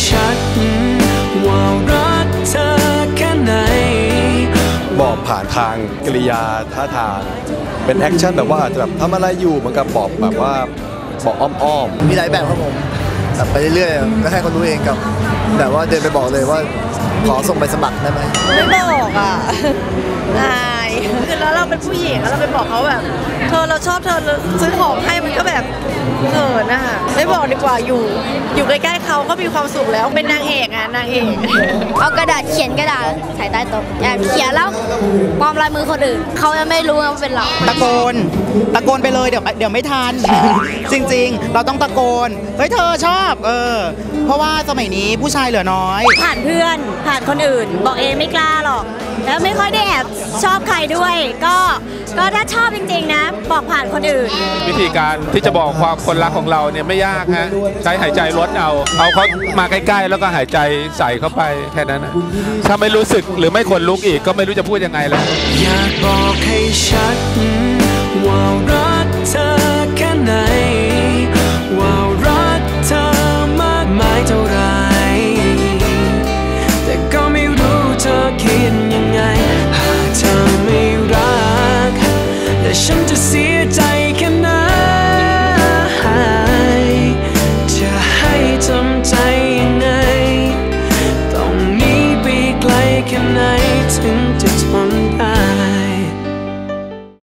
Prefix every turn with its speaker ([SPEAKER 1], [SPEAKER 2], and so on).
[SPEAKER 1] ชัด ว่ารักเธอแค่ไหน
[SPEAKER 2] บอกผ่านทางกริยาท่าทาง เป็นแอคชั่นแบบว่าอาจจะแบบทำอะไรอยู่เหมือนกับบอกแบบว่าบอกอ้อม
[SPEAKER 3] มีหลายแบบครับผมแบบไปเรื่อยๆก็ให้เขารู้เองกับ แบบว่าเดินไปบอกเลยว่าขอส่งไปสมัครได้ไหม
[SPEAKER 4] ไม่บอกอะอายคือแล้วเราเป็นผู้หญิงแล้วเราไปบอกเขาแบบ เธอเราชอบเธอซื้อของให้มันก็แบบเขินอะ ไม่บอกดีกว่าอยู่ อยู่ใกล้ๆเขาก็มีความสุขแล้วเป็นนางเอกอะนางเอก
[SPEAKER 5] เอากระดาษเขียนกระดาษใส่ใต้โต๊ะแอบเขียนแล้วปลอมลายมือคนอื่นเขาจะไม่รู้ว่าเป็นเรา
[SPEAKER 6] ตะโกน ตะโกนไปเลยเดี๋ยวเดี๋ยวไม่ทัน จริงๆ เราต้องตะโกนเฮ้ยเธอชอบ เออ เพราะว่าสมัยนี้ผู้ชายเหลือน้อย
[SPEAKER 7] ผ่านเพื่อนผ่านคนอื่น บอกเองไม่กล้าหรอก แล้วไม่ค่อยได้แอบชอบใครด้วย ก็ก็ถ้าชอบจริงๆนะ บอกผ่านคนอื่น
[SPEAKER 8] วิธีการที่จะบอกความคนรักของเราเนี่ยไม่ยากฮะใช้หายใจลดเอา เอาเขามาใกล้ๆ แล้วก็หายใจใส่เข้าไปแค่นั้นนะถ้าไม่รู้สึกหรือไม่ขนลุกอีกก็ไม่รู้จะพูดยังไงแล้ว
[SPEAKER 1] อยากบอกให้ชัด looking at